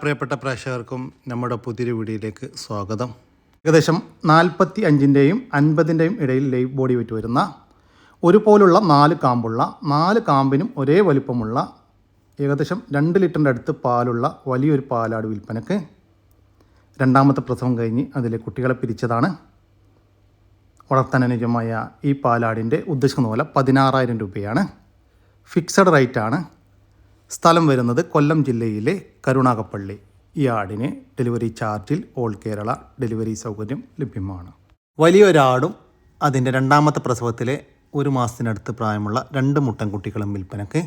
പ്രിയപ്പെട്ട പ്രേക്ഷകർക്കും നമ്മുടെ പുതിയൊരു വീഡിയോയിലേക്ക് സ്വാഗതം. ഏകദേശം നാൽപ്പത്തി അഞ്ചിന്റെയും അൻപതിന്റെയും ഇടയിൽ ലൈവ് ബോഡി വെറ്റ് വരുന്ന ഒരുപോലുള്ള നാല് കാമ്പുള്ള നാല് കാമ്പിനും ഒരേ വലിപ്പമുള്ള ഏകദേശം രണ്ട് ലിറ്ററിന്റെ അടുത്ത് പാലുള്ള വലിയൊരു പാലാട് വിൽപ്പനക്ക് രണ്ടാമത്തെ പ്രസവം കഴിഞ്ഞ് അതിലെ കുട്ടികളെ പിരിച്ചതാണ്. വളർത്താനുജമായ ഈ പാലാടിന്റെ ഉദ്ദേശിക്കുന്ന പോലെ പതിനാറായിരം രൂപയാണ്. ഫിക്സഡ് റേറ്റാണ് സ്ഥലം വരുന്നത് കൊല്ലം ജില്ലയിലെ കരുണാകപ്പള്ളി. ഈ ആടിന് ഡെലിവറി ചാർജിൽ ഓൾ കേരള ഡെലിവറി സൗകര്യം ലഭ്യമാണ്. വലിയൊരാടും അതിന്റെ രണ്ടാമത്തെ പ്രസവത്തിലെ ഒരു മാസത്തിനടുത്ത് പ്രായമുള്ള രണ്ട് മുട്ടൻ കുട്ടികളും വിൽപ്പനക്ക്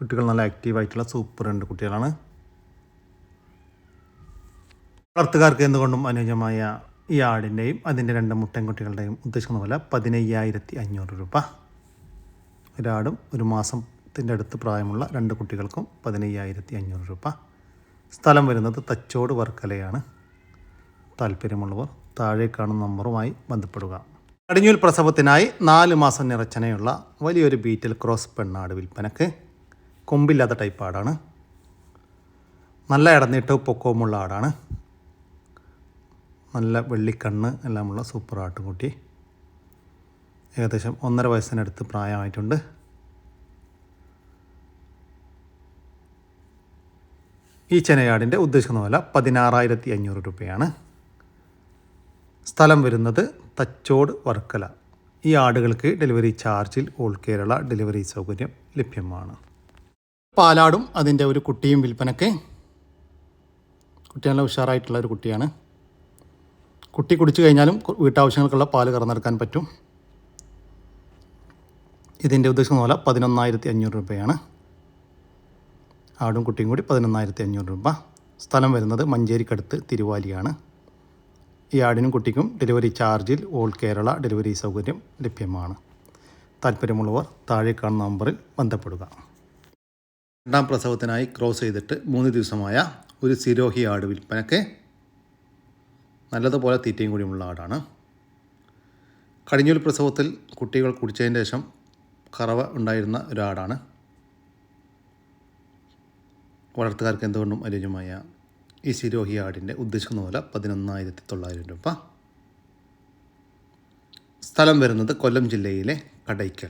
കുട്ടികൾ നല്ല ആക്റ്റീവായിട്ടുള്ള സൂപ്പർ രണ്ട് കുട്ടികളാണ്. വളർത്തുകാർക്ക് എന്തുകൊണ്ടും അനുയോജ്യമായ ഈ ആടിന്റെയും അതിന്റെ രണ്ട് മുട്ടൻകുട്ടികളുടെയും ഉദ്ദേശിക്കുന്ന പോലെ പതിനയ്യായിരത്തി അഞ്ഞൂറ് രൂപ. ഒരാടും ഒരു മാസത്തിന്റെ അടുത്ത് പ്രായമുള്ള രണ്ട് കുട്ടികൾക്കും പതിനയ്യായിരത്തി അഞ്ഞൂറ് രൂപ. സ്ഥലം വരുന്നത് തച്ചോട് വർക്കലയാണ്. താല്പര്യമുള്ളവർ താഴെ കാണുന്ന നമ്പറുമായി ബന്ധപ്പെടുക. കടിഞ്ഞൂൽ പ്രസവത്തിനായി നാല് മാസം നിറച്ചനയുള്ള വലിയൊരു ബീറ്റൽ ക്രോസ് പെണ്ണാട് വിൽപ്പനക്ക്. കൊമ്പില്ലാത്ത ടൈപ്പ് ആടാണ് നല്ല ഇടനീട്ടവും പൊക്കവുമുള്ള ആടാണ്. നല്ല വെള്ളിക്കണ്ണ് എല്ലാമുള്ള സൂപ്പർ ആട്ടുകൂട്ടി ഏകദേശം ഒന്നര വയസ്സിനടുത്ത് പ്രായമായിട്ടുണ്ട്. ഈ ചെനയാടിന്റെ ഉദ്ദേശിക്കുന്ന വില പതിനാറായിരത്തി അഞ്ഞൂറ് രൂപയാണ്. സ്ഥലം വരുന്നത് തച്ചോട് വർക്കല. ഈ ആടുകൾക്ക് ഡെലിവറി ചാർജിൽ ഓൾ കേരള ഡെലിവറി സൗകര്യം ലഭ്യമാണ്. പാലാടും അതിന്റെ ഒരു കുട്ടിയും വിൽപ്പനക്ക്. കുട്ടി ഉഷാറായിട്ടുള്ള ഒരു കുട്ടിയാണ്. കുട്ടി കുടിച്ചു കഴിഞ്ഞാലും വീട്ടാവശ്യങ്ങൾക്കുള്ള പാൽ കറന്നെടുക്കാൻ പറ്റും. ഇതിന്റെ ഉദ്ദേശം പോലെ പതിനൊന്നായിരത്തി അഞ്ഞൂറ് രൂപയാണ്. ആടും കുട്ടിയും കൂടി പതിനൊന്നായിരത്തി അഞ്ഞൂറ് രൂപ. സ്ഥലം വരുന്നത് മഞ്ചേരിക്കടുത്ത് തിരുവാലിയാണ്. ഈ ആടിനും കുട്ടിക്കും ഡെലിവറി ചാർജിൽ ഓൾ കേരള ഡെലിവറി സൗകര്യം ലഭ്യമാണ്. താല്പര്യമുള്ളവർ താഴെ കാണുന്ന നമ്പറിൽ ബന്ധപ്പെടുക. രണ്ടാം പ്രസവത്തിനായി ക്രോസ് ചെയ്തിട്ട് മൂന്ന് ദിവസമായ ഒരു സിരോഹി ആട് വിൽപ്പനക്ക് നല്ലതുപോലെ തീറ്റയും കൂടിയുമുള്ള ആടാണ്. കടിഞ്ഞൂൽ പ്രസവത്തിൽ കുട്ടികൾ കുടിച്ചതിന് ശേഷം കറവ ഉണ്ടായിരുന്ന ഒരാടാണ്. വളർത്തുകാർക്ക് എന്തുകൊണ്ടും അനുയോജ്യമായ ഈ ശിരോഹി ആടിന്റെ ഉദ്ദേശിക്കുന്ന വില പതിനൊന്നായിരത്തി തൊള്ളായിരം രൂപ. സ്ഥലം വരുന്നത് കൊല്ലം ജില്ലയിലെ കടയ്ക്കൽ.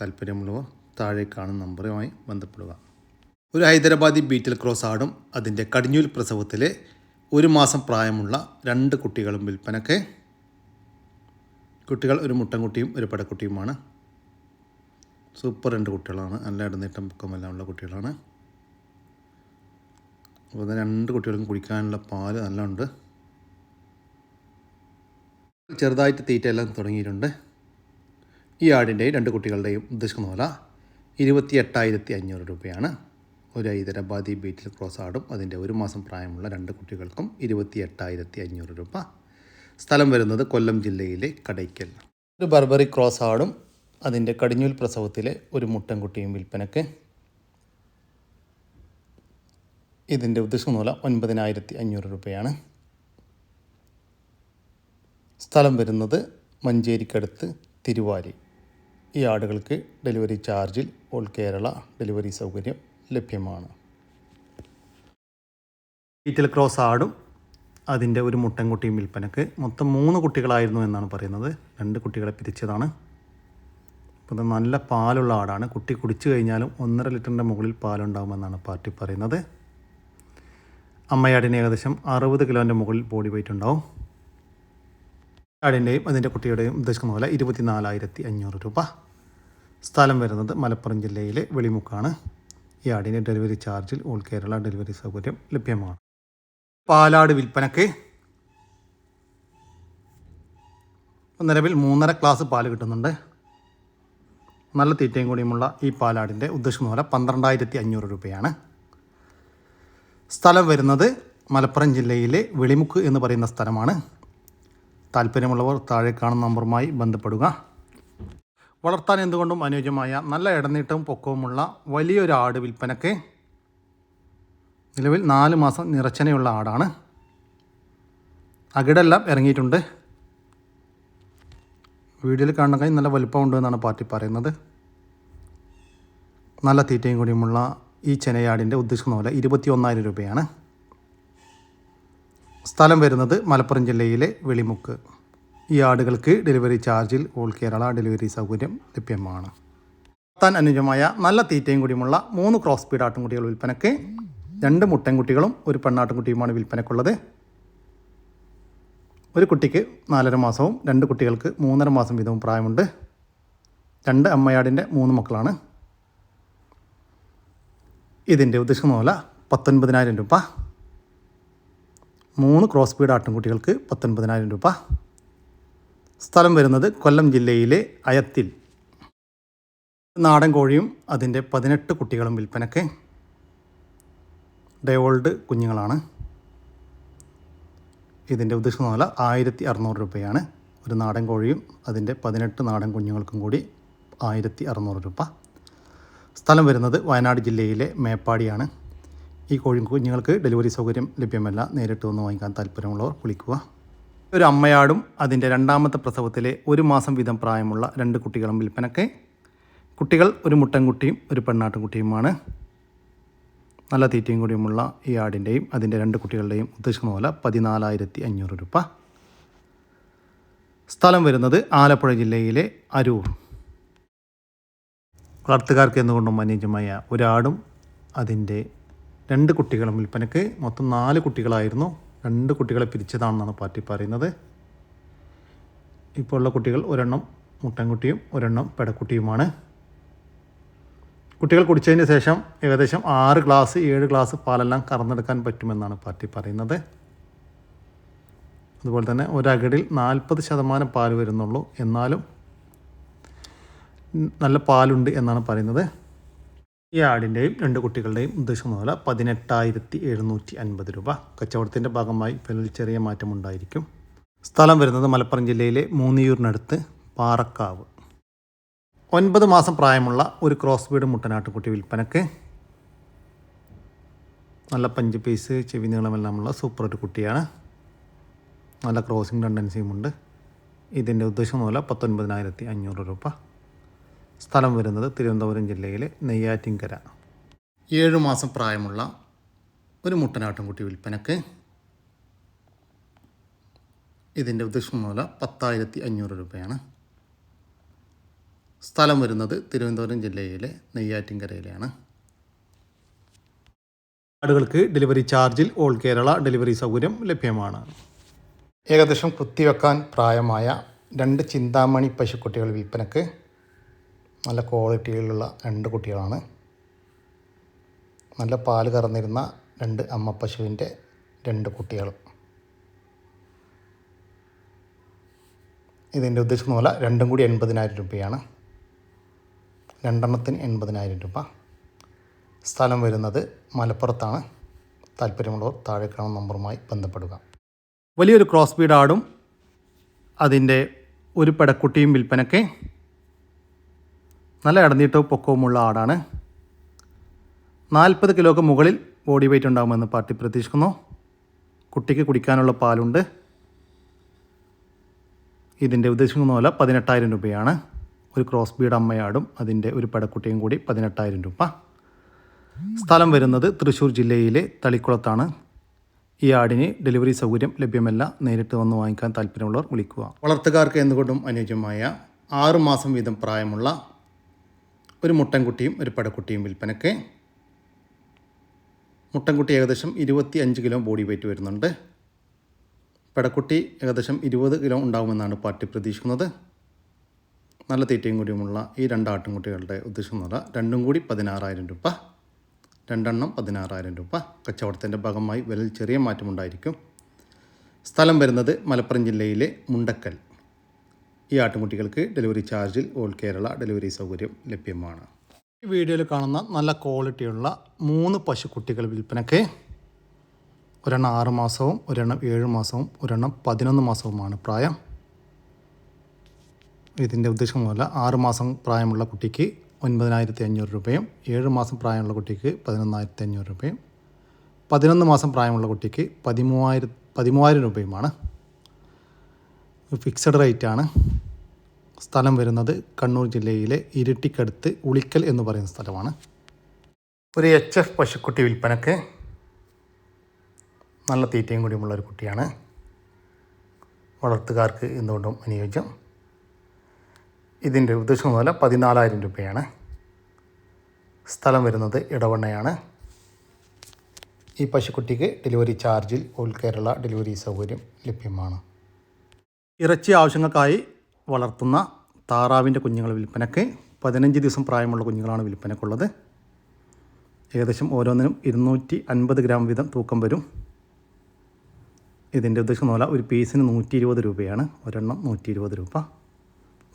താല്പര്യമുള്ളവർ താഴെ കാണുന്ന നമ്പറുമായി ബന്ധപ്പെടുക. ഒരു ഹൈദരാബാദി ബീറ്റൽ ക്രോസ് ആടും അതിന്റെ കടിഞ്ഞൂൽ പ്രസവത്തിലെ ഒരു മാസം പ്രായമുള്ള രണ്ട് കുട്ടികളും വിൽപ്പനക്ക് കുട്ടികൾ ഒരു മുട്ടൻകുട്ടിയും ഒരു പടക്കുട്ടിയുമാണ്. സൂപ്പർ രണ്ട് കുട്ടികളാണ്. നല്ല ഇടനീട്ടം പൊക്കമെല്ലാം ഉള്ള കുട്ടികളാണ്. അപ്പോൾ രണ്ട് കുട്ടികൾക്കും കുടിക്കാനുള്ള പാൽ നല്ലതുണ്ട് ചെറുതായിട്ട് തീറ്റ എല്ലാം തുടങ്ങിയിട്ടുണ്ട്. ഈ ആടിന്റെയും രണ്ട് കുട്ടികളുടെയും ഉദ്ദേശിക്കുന്ന പോലെ ഇരുപത്തി എട്ടായിരത്തി അഞ്ഞൂറ് രൂപയാണ്. ഒരു ഹൈദരാബാദി ബീറ്റിൽ ക്രോസ് ആടും. അതിന്റെ ഒരു മാസം പ്രായമുള്ള രണ്ട് കുട്ടികൾക്കും ഇരുപത്തി എട്ടായിരത്തി അഞ്ഞൂറ് രൂപ. സ്ഥലം വരുന്നത് കൊല്ലം ജില്ലയിലെ കടയ്ക്കൽ. ഒരു ബർബറി ക്രോസ് ആടും. അതിന്റെ കടിഞ്ഞൂൽ പ്രസവത്തിലെ ഒരു മുട്ടൻകുട്ടിയും വിൽപ്പനക്ക് ഇതിന്റെ ഉദ്ദേശം മൂല ഒൻപതിനായിരത്തി അഞ്ഞൂറ് രൂപയാണ്. സ്ഥലം വരുന്നത് മഞ്ചേരിക്കടുത്ത് തിരുവാലി. ഈ ആടുകൾക്ക് ഡെലിവറി ചാർജിൽ ഓൾ കേരള ഡെലിവറി സൗകര്യം ലഭ്യമാണ്. ഈറ്റൽ ക്രോസ് ആടും അതിന്റെ ഒരു മുട്ടൻകുട്ടിയും വിൽപ്പനക്ക്. മൊത്തം മൂന്ന് കുട്ടികളായിരുന്നു എന്നാണ് പറയുന്നത്. രണ്ട് കുട്ടികളെ പിരിച്ചതാണ്. അപ്പോൾ നല്ല പാലുള്ള ആടാണ്. കുട്ടി കുടിച്ചു കഴിഞ്ഞാലും ഒന്നര ലിറ്ററിന്റെ മുകളിൽ പാലുണ്ടാകുമെന്നാണ് പാർട്ടി പറയുന്നത്. അമ്മയാടിന് ഏകദേശം അറുപത് കിലോന്റെ മുകളിൽ ബോഡി വെയിറ്റ് ഉണ്ടാവും. ആടിന്റെയും അതിന്റെ കുട്ടിയുടെയും ഉദ്ദേശിക്കുന്ന പോലെ ഇരുപത്തിനാലായിരത്തി അഞ്ഞൂറ് രൂപ. സ്ഥലം വരുന്നത് മലപ്പുറം ജില്ലയിലെ വെളിമുക്കാണ്. ഈ ആടിന് ഡെലിവറി ചാർജിൽ ഓൾ കേരള ഡെലിവറി സൗകര്യം ലഭ്യമാണ്. പാലാട് വിൽപ്പനക്ക് നിലവിൽ മൂന്നര ക്ലാസ് പാൽ കിട്ടുന്നുണ്ട്. നല്ല തീറ്റയും കൂടിയുമുള്ള ഈ പാലാടിന്റെ ഉദ്ദേശിക്കുന്ന പോലെ പന്ത്രണ്ടായിരത്തി അഞ്ഞൂറ് രൂപയാണ്. സ്ഥലം വരുന്നത് മലപ്പുറം ജില്ലയിലെ വെളിമുക്ക് എന്ന് പറയുന്ന സ്ഥലമാണ്. താല്പര്യമുള്ളവർ താഴെ കാണുന്ന നമ്പറുമായി ബന്ധപ്പെടുക. വളർത്താൻ എന്തുകൊണ്ടും അനുയോജ്യമായ നല്ല ഇടനീട്ടവും പൊക്കവുമുള്ള വലിയൊരു ആട് വിൽപ്പനക്ക് നിലവിൽ നാല് മാസം നിറച്ചനയുള്ള ആടാണ്. അകിടെല്ലാം ഇറങ്ങിയിട്ടുണ്ട്. വീഡിയോയിൽ കാണുന്ന കൈ നല്ല വലുപ്പമുണ്ട് എന്നാണ് പാർട്ടി പറയുന്നത്. നല്ല തീറ്റയും കൂടിയുമുള്ള ഈ ചെനയാടിന്റെ ഉദ്ദേശിക്കുന്ന പോലെ ഇരുപത്തി ഒന്നായിരം രൂപയാണ്. സ്ഥലം വരുന്നത് മലപ്പുറം ജില്ലയിലെ വെളിമുക്ക്. ഈ ആടുകൾക്ക് ഡെലിവറി ചാർജിൽ ഓൾ കേരള ഡെലിവറി സൗകര്യം ലഭ്യമാണ്. താൻ അനുജമായ നല്ല തീറ്റയും കൂടിയുമുള്ള മൂന്ന് ക്രോസ് സ്പീഡ് ആട്ടുംകുട്ടികൾ വിൽപ്പനയ്ക്ക് രണ്ട് മുട്ടൻകുട്ടികളും ഒരു പെണ്ണാട്ടുംകുട്ടിയുമാണ് വിൽപ്പനയ്ക്കുള്ളത് ഒരു കുട്ടിക്ക് നാലര മാസവും രണ്ട് കുട്ടികൾക്ക് മൂന്നര മാസം വീതവും പ്രായമുണ്ട്. രണ്ട് അമ്മയാടിന്റെ മൂന്ന് മക്കളാണ്. ഇതിന്റെ ഉദ്ദേശിക്കുന്ന പോലെ പത്തൊൻപതിനായിരം രൂപ. മൂന്ന് ക്രോസ് ബീഡ് ആട്ടിൻകുട്ടികൾക്ക് പത്തൊൻപതിനായിരം രൂപ. സ്ഥലം വരുന്നത് കൊല്ലം ജില്ലയിലെ അയത്തിൽ. നാടൻ കോഴിയും അതിന്റെ പതിനെട്ട് കുട്ടികളും വിൽപ്പനയ്ക്ക് ഓൾഡ് കുഞ്ഞുങ്ങളാണ്. ഇതിന്റെ ഉദ്ദേശം പോലെ ആയിരത്തി അറുന്നൂറ് രൂപയാണ്. ഒരു നാടൻ കോഴിയും അതിന്റെ പതിനെട്ട് നാടൻ കുഞ്ഞുങ്ങൾക്കും കൂടി ആയിരത്തി അറുന്നൂറ് രൂപ. സ്ഥലം വരുന്നത് വയനാട് ജില്ലയിലെ മേപ്പാടിയാണ്. ഈ കോഴി കുഞ്ഞുങ്ങൾക്ക് ഡെലിവറി സൗകര്യം ലഭ്യമല്ല. നേരിട്ട് വന്ന് വാങ്ങിക്കാൻ താല്പര്യമുള്ളവർ വിളിക്കുക. ഒരു അമ്മയാടും അതിന്റെ രണ്ടാമത്തെ പ്രസവത്തിലെ ഒരു മാസം വീതം പ്രായമുള്ള രണ്ട് കുട്ടികളും വിൽപ്പനയ്ക്ക്. കുട്ടികൾ ഒരു മുട്ടൻകുട്ടിയും ഒരു പെണ്ണാട്ടുംകുട്ടിയുമാണ്. നല്ല തീറ്റയും കൂടിയുമുള്ള ഈ ആടിന്റെയും അതിന്റെ രണ്ട് കുട്ടികളുടെയും ഉദ്ദേശിക്കുന്ന പോലെ പതിനാലായിരത്തി അഞ്ഞൂറ് രൂപ. സ്ഥലം വരുന്നത് ആലപ്പുഴ ജില്ലയിലെ അരൂർ. വളർത്തുകാർക്ക് എന്തുകൊണ്ടും അനുയോജ്യമായ ഒരാടും അതിന്റെ രണ്ട് കുട്ടികളും വിൽപ്പനയ്ക്ക് മൊത്തം നാല് കുട്ടികളായിരുന്നു. രണ്ട് കുട്ടികളെ പിരിച്ചതാണെന്നാണ് പാർട്ടി പറയുന്നത്. ഇപ്പോൾ ഉള്ള കുട്ടികൾ ഒരെണ്ണം മുട്ടൻകുട്ടിയും ഒരെണ്ണം പെടക്കുട്ടിയുമാണ്. കുട്ടികൾ കുടിച്ചതിന് ശേഷം ഏകദേശം ആറ് ഗ്ലാസ് ഏഴ് ഗ്ലാസ് പാലെല്ലാം കറന്നെടുക്കാൻ പറ്റുമെന്നാണ് പാർട്ടി പറയുന്നത്. അതുപോലെ തന്നെ ഒരകടിൽ നാൽപ്പത് ശതമാനം പാൽ വരുന്നുള്ളൂ. എന്നാലും നല്ല പാലുണ്ട് എന്നാണ് പറയുന്നത്. ഈ ആടിന്റെയും രണ്ട് കുട്ടികളുടെയും ഉദ്ദേശം പോലെ പതിനെട്ടായിരത്തി എഴുന്നൂറ്റി അൻപത് രൂപ. കച്ചവടത്തിന്റെ ഭാഗമായി വിലയിൽ ചെറിയ മാറ്റമുണ്ടായിരിക്കും. സ്ഥലം വരുന്നത് മലപ്പുറം ജില്ലയിലെ മൂന്നിയൂരിനടുത്ത് പാറക്കാവ്. ഒൻപത് മാസം പ്രായമുള്ള ഒരു ക്രോസ് ബീഡ് മുട്ടനാട്ടുകുട്ടി വിൽപ്പനക്ക്. നല്ല പഞ്ച് പീസ് ചെവി നീളമെല്ലാമുള്ള സൂപ്പർ ഒരു കുട്ടിയാണ്. നല്ല ക്രോസിംഗ് ടെൻഡൻസിയുമുണ്ട്. ഇതിന്റെ ഉദ്ദേശം പോലെ പത്തൊൻപതിനായിരത്തി അഞ്ഞൂറ് രൂപ. സ്ഥലം വരുന്നത് തിരുവനന്തപുരം ജില്ലയിലെ നെയ്യാറ്റിൻകര. ഏഴ് മാസം പ്രായമുള്ള ഒരു മുട്ടനാട്ടുംകുട്ടി വിൽപ്പനക്ക് ഇതിന്റെ ഉദ്ദേശം പോലെ പത്തായിരത്തി അഞ്ഞൂറ് രൂപയാണ്. സ്ഥലം വരുന്നത് തിരുവനന്തപുരം ജില്ലയിലെ നെയ്യാറ്റിൻകരയിലാണ്. ആടുകൾക്ക് ഡെലിവറി ചാർജിൽ ഓൾ കേരള ഡെലിവറി സൗകര്യം ലഭ്യമാണ്. ഏകദേശം കുത്തിവെക്കാൻ പ്രായമായ രണ്ട് ചിന്താമണി പശുക്കുട്ടികൾ വിൽപ്പനക്ക് നല്ല ക്വാളിറ്റിയിലുള്ള രണ്ട് കുട്ടികളാണ്. നല്ല പാൽ കറന്നിരുന്ന രണ്ട് അമ്മ പശുവിന്റെ രണ്ട് കുട്ടികൾ ഇതിന്റെ ഉദ്ദേശിക്കുന്ന പോലെ രണ്ടും കൂടി എൺപതിനായിരം രൂപയാണ്. രണ്ടെണ്ണത്തിന് എൺപതിനായിരം രൂപ. സ്ഥലം വരുന്നത് മലപ്പുറത്താണ്. താല്പര്യമുള്ളവർ താഴെ കാണുന്ന നമ്പറുമായി ബന്ധപ്പെടുക. വലിയൊരു ക്രോസ് ബീഡ് ആടും. അതിന്റെ ഒരു പെടക്കുട്ടിയും വിൽപ്പനയ്ക്ക് നല്ല ഇടനീട്ടവും പൊക്കവുമുള്ള ആടാണ്. നാൽപ്പത് കിലോക്ക് മുകളിൽ ബോഡി വെയിറ്റ് ഉണ്ടാകുമെന്ന് പാർട്ടി പ്രതീക്ഷിക്കുന്നു. കുട്ടിക്ക് കുടിക്കാനുള്ള പാലുണ്ട്. ഇതിന്റെ ഉദ്ദേശിക്കുന്ന പോലെ പതിനെട്ടായിരം രൂപയാണ്. ഒരു ക്രോസ് ബീഡ് അമ്മയാടും അതിന്റെ ഒരു പടക്കുട്ടിയും കൂടി പതിനെട്ടായിരം രൂപ. സ്ഥലം വരുന്നത് തൃശ്ശൂർ ജില്ലയിലെ തളിക്കുളത്താണ്. ഈ ആടിന് ഡെലിവറി സൗകര്യം ലഭ്യമല്ല. നേരിട്ട് വന്ന് വാങ്ങിക്കാൻ താല്പര്യമുള്ളവർ വിളിക്കുക. വളർത്തുകാർക്ക് എന്തുകൊണ്ടും അനുയോജ്യമായ ആറുമാസം വീതം പ്രായമുള്ള ഒരു മുട്ടൻകുട്ടിയും ഒരു പടക്കുട്ടിയും വിൽപ്പനയ്ക്ക്. മുട്ടൻകുട്ടി ഏകദേശം ഇരുപത്തി അഞ്ച് കിലോ ബോഡി വെയിറ്റ് വരുന്നുണ്ട്. പടക്കുട്ടി ഏകദേശം ഇരുപത് കിലോ ഉണ്ടാകുമെന്നാണ് പാർട്ടി പ്രതീക്ഷിക്കുന്നത്. നല്ല തീറ്റയും കൂടിയുമുള്ള ഈ രണ്ട് ആട്ടിൻകുട്ടികളുടെ പറഞ്ഞാൽ രണ്ടും കൂടി പതിനാറായിരം രൂപ രണ്ടെണ്ണം പതിനാറായിരം രൂപ. കച്ചവടത്തിന്റെ ഭാഗമായി വിലയിൽ ചെറിയ മാറ്റമുണ്ടായിരിക്കും. സ്ഥലം വരുന്നത് മലപ്പുറം ജില്ലയിലെ മുണ്ടക്കൽ. ഈ ആട്ടുമുട്ടികൾക്ക് ഡെലിവറി ചാർജിൽ ഓൾ കേരള ഡെലിവറി സൗകര്യം ലഭ്യമാണ്. ഈ വീഡിയോയിൽ കാണുന്ന നല്ല ക്വാളിറ്റിയുള്ള മൂന്ന് പശുക്കുട്ടികൾ വിൽപ്പനയ്ക്ക് ഒരെണ്ണം ആറ് മാസവും ഒരെണ്ണം ഏഴ് മാസവും ഒരെണ്ണം പതിനൊന്ന് മാസവുമാണ് പ്രായം. ഇതിന്റെ ഉദ്ദേശം പോലെ ആറ് മാസം പ്രായമുള്ള കുട്ടിക്ക് ഒൻപതിനായിരത്തി അഞ്ഞൂറ് രൂപയും ഏഴ് മാസം പ്രായമുള്ള കുട്ടിക്ക് പതിനൊന്നായിരത്തി അഞ്ഞൂറ് രൂപയും പതിനൊന്ന് മാസം പ്രായമുള്ള കുട്ടിക്ക് പതിമൂവായിരം പതിമൂവായിരം രൂപയുമാണ്. ഫിക്സഡ് റേറ്റാണ് സ്ഥലം വരുന്നത് കണ്ണൂർ ജില്ലയിലെ ഇരിട്ടിക്കടുത്ത് ഉളിക്കൽ എന്ന് പറയുന്ന സ്ഥലമാണ്. ഒരു എച്ച് എഫ് പശുക്കുട്ടി വിൽപ്പനക്ക് നല്ല തീറ്റയും കൂടിയുമുള്ള ഒരു കുട്ടിയാണ്. വളർത്തുകാർക്ക് എന്തുകൊണ്ടും അനുയോജ്യം. ഇതിന്റെ ഉദ്ദേശം പോലെ പതിനാലായിരം രൂപയാണ്. സ്ഥലം വരുന്നത് ഇടവണ്ണയാണ്. ഈ പശുക്കുട്ടിക്ക് ഡെലിവറി ചാർജിൽ ഓൾ കേരള ഡെലിവറി സൗകര്യം ലഭ്യമാണ്. ഇറച്ചി ആവശ്യങ്ങൾക്കായി വളർത്തുന്ന താറാവിന്റെ കുഞ്ഞുങ്ങൾ വിൽപ്പനയ്ക്ക് പതിനഞ്ച് ദിവസം പ്രായമുള്ള കുഞ്ഞുങ്ങളാണ് വിൽപ്പനക്കുള്ളത് ഏകദേശം ഓരോന്നിനും ഇരുന്നൂറ്റി അൻപത് ഗ്രാം വീതം തൂക്കം വരും. ഇതിന്റെ ഉദ്ദേശം നോല ഒരു പീസിന് നൂറ്റി ഇരുപത് രൂപയാണ്. ഒരെണ്ണം നൂറ്റി ഇരുപത് രൂപ.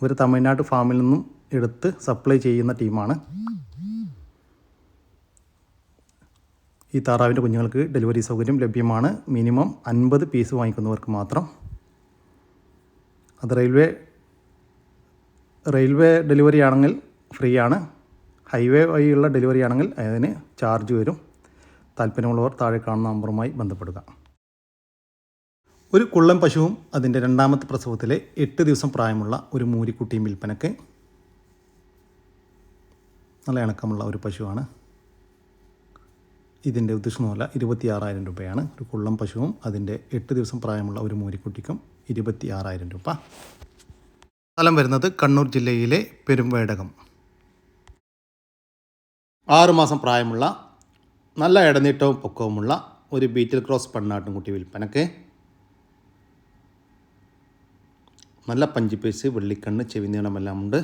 ഒരു തമിഴ്നാട് ഫാമിൽ നിന്നും എടുത്ത് സപ്ലൈ ചെയ്യുന്ന ടീമാണ്. ഈ താറാവിന്റെ കുഞ്ഞുങ്ങൾക്ക് ഡെലിവറി സൗകര്യം ലഭ്യമാണ്. മിനിമം അൻപത് പീസ് വാങ്ങിക്കുന്നവർക്ക് മാത്രം. അത് റെയിൽവേ റെയിൽവേ ഡെലിവറി ആണെങ്കിൽ ഫ്രീ ആണ് ഹൈവേ വഴിയുള്ള ഡെലിവറി ആണെങ്കിൽ അതിന് ചാർജ് വരും. താല്പര്യമുള്ളവർ താഴെ കാണുന്ന നമ്പറുമായി ബന്ധപ്പെടുക. ഒരു കുള്ളൻ പശുവും അതിന്റെ രണ്ടാമത്തെ പ്രസവത്തിലെ എട്ട് ദിവസം പ്രായമുള്ള ഒരു മൂരിക്കുട്ടിയും വിൽപ്പനക്ക് നല്ല ഇണക്കമുള്ള ഒരു പശുവാണ്. ഇതിന്റെ ഉദ്ദേശമല്ല ഇരുപത്തി ആറായിരം രൂപയാണ്. ഒരു കുള്ളം പശുവും അതിന്റെ എട്ട് ദിവസം പ്രായമുള്ള ഒരു മൂരിക്കുട്ടിക്കും ഇരുപത്തി ആറായിരം രൂപ. സ്ഥലം വരുന്നത് കണ്ണൂർ ജില്ലയിലെ പെരുംവേടകം ആറുമാസം പ്രായമുള്ള നല്ല ഇടനീട്ടവും പൊക്കവുമുള്ള ഒരു ബീറ്റിൽ ക്രോസ് പെണ്ണാട്ടുംകുട്ടി വിൽപ്പനക്ക്. നല്ല പഞ്ചിപ്പേസ് വെള്ളിക്കണ്ണ് ചെവിനീളമെല്ലാം ഉണ്ട്.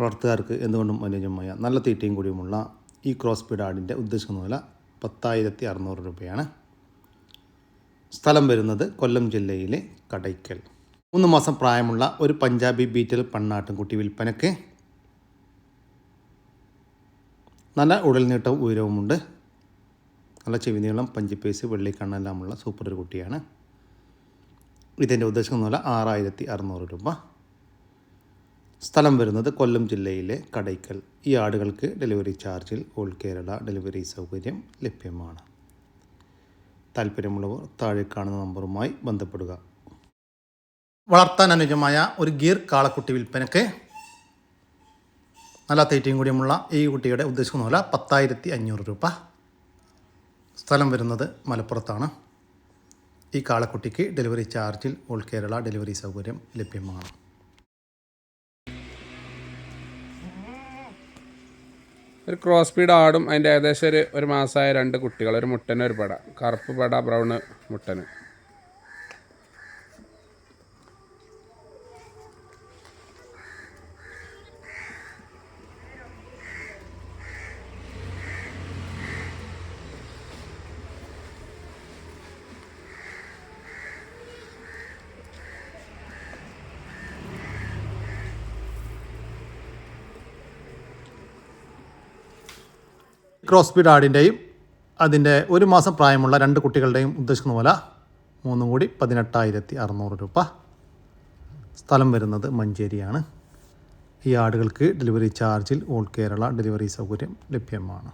വളർത്തുകാർക്ക് എന്തുകൊണ്ടും അനുയോജ്യമായ നല്ല തീറ്റയും കൂടിയുമുള്ള ഈ ക്രോസ് പീഡ് ആടിന്റെ ഉദ്ദേശിക്കുന്ന വില പത്തായിരത്തി അറുന്നൂറ് രൂപയാണ്. സ്ഥലം വരുന്നത് കൊല്ലം ജില്ലയിലെ കടയ്ക്കൽ. മൂന്ന് മാസം പ്രായമുള്ള ഒരു പഞ്ചാബി ബീറ്റൽ പണ്ണാട്ടുംകുട്ടി വിൽപ്പനയ്ക്ക് നല്ല ഉടൽനീട്ടവും ഉയരവുമുണ്ട്. നല്ല ചെവി നീളം പഞ്ചിപ്പേസ് വെള്ളിക്കണ്ണെല്ലാമുള്ള സൂപ്പർ ഒരു കുട്ടിയാണ്. ഇതിന്റെ ഉദ്ദേശം എന്ന് പറഞ്ഞാൽ ആറായിരത്തി അറുന്നൂറ് രൂപ. സ്ഥലം വരുന്നത് കൊല്ലം ജില്ലയിലെ കടയ്ക്കൽ. ഈ ആടുകൾക്ക് ഡെലിവറി ചാർജിൽ ഓൾ കേരള ഡെലിവറി സൗകര്യം ലഭ്യമാണ്. താല്പര്യമുള്ളവർ താഴെ കാണുന്ന നമ്പറുമായി ബന്ധപ്പെടുക. വളർത്താൻ അനുജമായ ഒരു ഗീർ കാളക്കുട്ടി വിൽപ്പനയ്ക്ക് നല്ല തീറ്റയും കൂടിയുമുള്ള ഈ കുട്ടിയുടെ ഉദ്ദേശിക്കുന്ന വില പത്തായിരത്തി അഞ്ഞൂറ് രൂപ. സ്ഥലം വരുന്നത് മലപ്പുറത്താണ്. ഈ കാളക്കുട്ടിക്ക് ഡെലിവറി ചാർജിൽ ഓൾ കേരള ഡെലിവറി സൗകര്യം ലഭ്യമാണ്. ഒരു ക്രോസ് സ്പീഡ് ആടും. അതിന്റെ ഏകദേശം ഒരു ഒരു മാസമായ രണ്ട് കുട്ടികൾ. ഒരു മുട്ടന് ഒരു പട. കറുപ്പ് പട ബ്രൗണ് മുട്ടന്. ക്രോസ് ബീഡ് ആടിന്റെയും അതിന്റെ ഒരു മാസം പ്രായമുള്ള രണ്ട് കുട്ടികളുടെയും ഉദ്ദേശിക്കുന്ന പോലെ മൂന്നും കൂടി പതിനെട്ടായിരത്തി അറുന്നൂറ് രൂപ. സ്ഥലം വരുന്നത് മഞ്ചേരിയാണ്. ഈ ആടുകൾക്ക് ഡെലിവറി ചാർജിൽ ഓൾ കേരള ഡെലിവറി സൗകര്യം ലഭ്യമാണ്.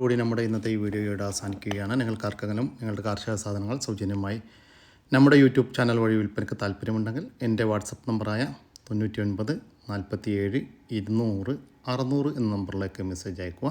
കൂടി നമ്മുടെ ഇന്നത്തെ ഈ വീഡിയോയുടെ അവസാനിക്കുകയാണ്. നിങ്ങൾക്ക് ആർക്കെങ്കിലും നിങ്ങളുടെ കാർഷിക സാധനങ്ങൾ സൗജന്യമായി നമ്മുടെ യൂട്യൂബ് ചാനൽ വഴി വിൽപ്പനയ്ക്ക് താല്പര്യമുണ്ടെങ്കിൽ എന്റെ വാട്സപ്പ് നമ്പറായ തൊണ്ണൂറ്റി ഒൻപത് നാൽപ്പത്തി ഏഴ് ഇരുന്നൂറ് അറുന്നൂറ് എന്ന നമ്പറിലേക്ക് മെസ്സേജ് അയക്കുക